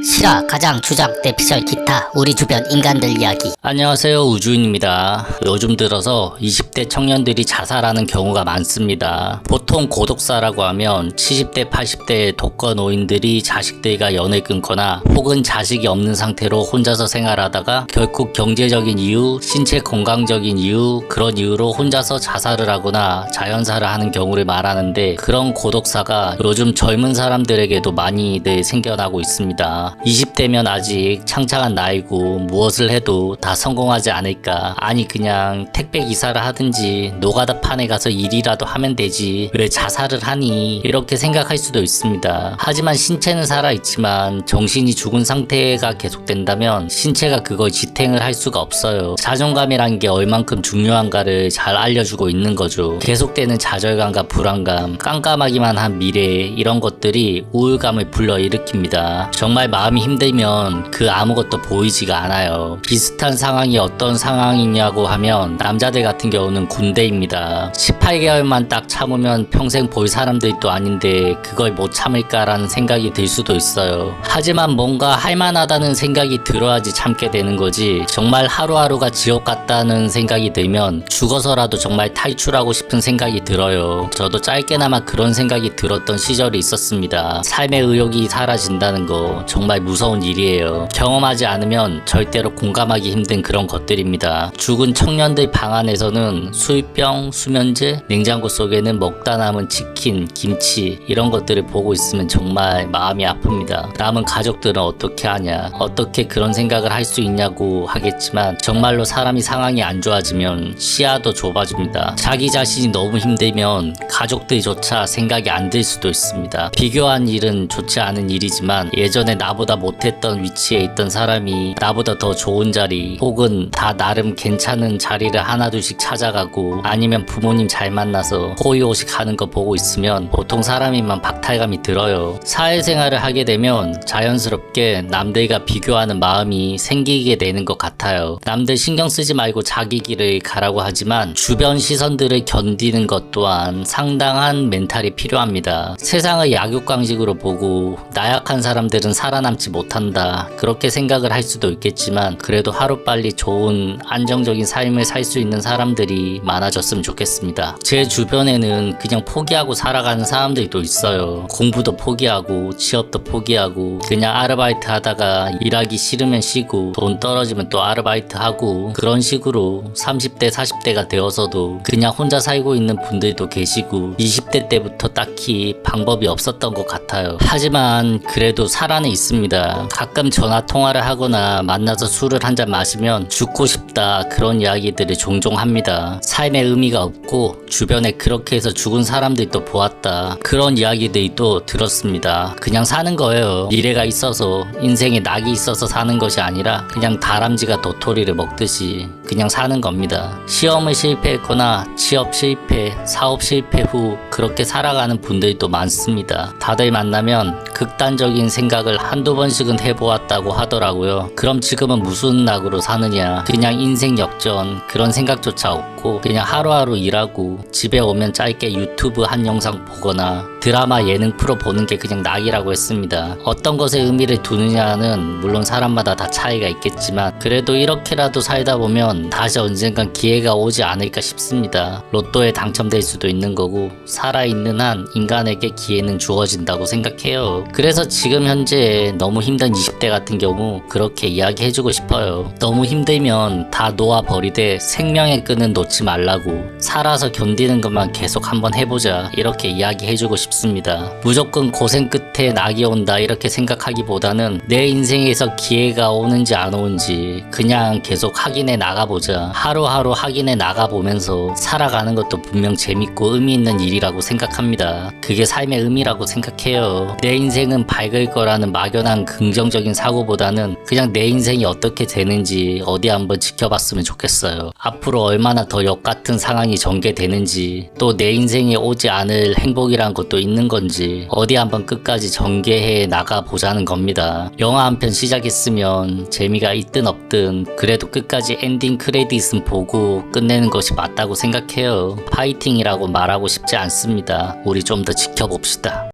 실화, 가장, 주장, 대피셜, 기타, 우리 주변 인간들 이야기. 안녕하세요 우주인입니다. 요즘 들어서 20대 청년들이 자살하는 경우가 많습니다. 보통 고독사라고 하면 70대 80대 독거 노인들이 자식들과 연을 끊거나 혹은 자식이 없는 상태로 혼자서 생활하다가 결국 경제적인 이유, 신체 건강적인 이유 그런 이유로 혼자서 자살을 하거나 자연사를 하는 경우를 말하는데 그런 고독사가 요즘 젊은 사람들에게도 많이들 생겨나고 있습니다. 20대면 아직 창창한 나이고 무엇을 해도 다 성공하지 않을까. 아니 그냥 택배 기사를 하든지 노가다 판에 가서 일이라도 하면 되지. 왜 자살을 하니? 이렇게 생각할 수도 있습니다. 하지만 신체는 살아있지만 정신이 죽은 상태가 계속된다면 신체가 그걸 지탱을 할 수가 없어요. 자존감이란 게 얼만큼 중요한가를 잘 알려주고 있는 거죠. 계속되는 좌절감과 불안감, 깜깜하기만 한 미래 이런 것들이 우울감을 불러일으킵니다. 정말 마음이 힘들면 그 아무것도 보이지가 않아요. 비슷한 상황이 어떤 상황이냐고 하면 남자들 같은 경우는 군대입니다. 18개월만 딱 참으면 평생 볼 사람들도 아닌데 그걸 못 참을까라는 생각이 들 수도 있어요. 하지만 뭔가 할만하다는 생각이 들어야지 참게 되는 거지. 정말 하루하루가 지옥 같다는 생각이 들면 죽어서라도 정말 탈출하고 싶은 생각이 들어요. 저도 짧게나마 그런 생각이 들었던 시절이 있었습니다. 삶의 의욕이 사라진다는 거 정말 무서운 일이에요. 경험하지 않으면 절대로 공감하기 힘든 그런 것들입니다. 죽은 청년들 방 안에서는 수입병, 수면제, 냉장고 속에는 먹다 남은 치킨, 김치 이런 것들을 보고 있으면 정말 마음이 아픕니다. 남은 가족들은 어떻게 하냐, 어떻게 그런 생각을 할 수 있냐고 하겠지만 정말로 사람이 상황이 안 좋아지면 시야도 좁아집니다. 자기 자신이 너무 힘들면 가족들조차 생각이 안 들 수도 있습니다. 비교한 일은 좋지 않은 일이지만 예전에 나보다 못했던 위치에 있던 사람이 나보다 더 좋은 자리 혹은 다 나름 괜찮은 자리를 하나둘씩 찾아가고 아니면 부모님 잘 만나서 호의호식 하는 거 보고 있으면 보통 사람이만 박탈감이 들어요. 사회생활을 하게 되면 자연스럽게 남들과 비교하는 마음이 생기게 되는 것 같아요. 남들 신경 쓰지 말고 자기 길을 가라고 하지만 주변 시선들을 견디는 것 또한 상당한 멘탈이 필요합니다. 세상을 약육강식으로 보고 나약한 사람들은 살아남지 못한다. 그렇게 생각을 할 수도 있겠지만 그래도 하루빨리 좋은 안정적인 삶을 살 수 있는 사람들이 많아졌으면 좋겠습니다. 제 주변에는 그냥 포기하고 살아가는 사람들도 있어요. 공부도 포기하고 취업도 포기하고 그냥 아르바이트 하다가 일하기 싫으면 쉬고 돈 떨어지면 또 아르바이트 하고 그런 식으로 30대 40대가 되어서도 그냥 혼자 살고 있는 분들도 계시고 20대 때부터 딱히 방법이 없었던 것 같아요. 하지만 그래도 살아는 있습니다. 가끔 전화 통화를 하거나 만나서 술을 한 잔 마시면 죽고 싶다 그런 이야기들을 종종 합니다. 삶의 의미가 없고 주변에 그렇게 해서 죽은 사람들도 보았다. 그런 이야기들이 또 들었습니다. 그냥 사는 거예요. 미래가 있어서 인생에 낙이 있어서 사는 것이 아니라 그냥 다람쥐가 도토리를 먹듯이 그냥 사는 겁니다. 시험을 실패했거나 취업 실패, 사업 실패 후 그렇게 살아가는 분들도 많습니다. 다들 만나면 극단적인 생각을 한두 번씩은 해보았다고 하더라고요. 그럼 지금은 무슨 낙으로 사느냐? 그냥 인생 역전 그런 생각조차 없고 그냥 하루하루 일하고 집에 오면 짧게 유튜브 한 영상 보거나 드라마 예능 프로 보는 게 그냥 낙이라고 했습니다. 어떤 것에 의미를 두느냐는 물론 사람마다 다 차이가 있겠지만 그래도 이렇게라도 살다 보면 다시 언젠간 기회가 오지 않을까 싶습니다. 로또에 당첨될 수도 있는 거고 살아있는 한 인간에게 기회는 주어진다고 생각해요. 그래서 지금 현재 너무 힘든 20대 같은 경우 그렇게 이야기해주고 싶어요. 너무 힘들면 다 놓아버리되 생명의 끈은 놓지 말라고 살아서 견디는 것만 계속 한번 해보자 이렇게 이야기해주고 싶습니다. 무조건 고생 끝에 낙이 온다 이렇게 생각하기보다는 내 인생에서 기회가 오는지 안 오는지 그냥 계속 확인해 나가보자. 하루하루 확인해 나가보면서 살아가는 것도 분명 재밌고 의미 있는 일이라고 생각합니다. 그게 삶의 의미라고 생각해요. 내 인생은 밝을 거라는 막연한 긍정적인 사고보다는 그냥 내 인생이 어떻게 되는지 어디 한번 지켜봤으면 좋겠어요. 앞으로 얼마나 더 역같은 상황이 전개되는지 또 내 인생에 오지 않을 행복이란 것도 있는 건지 어디 한번 끝까지 전개해 나가 보자는 겁니다. 영화 한 편 시작했으면 재미가 있든 없든 그래도 끝까지 엔딩 크레딧은 보고 끝내는 것이 맞다고 생각해요. 파이팅이라고 말하고 싶지 않습니다. 우리 좀 더 지켜봅시다.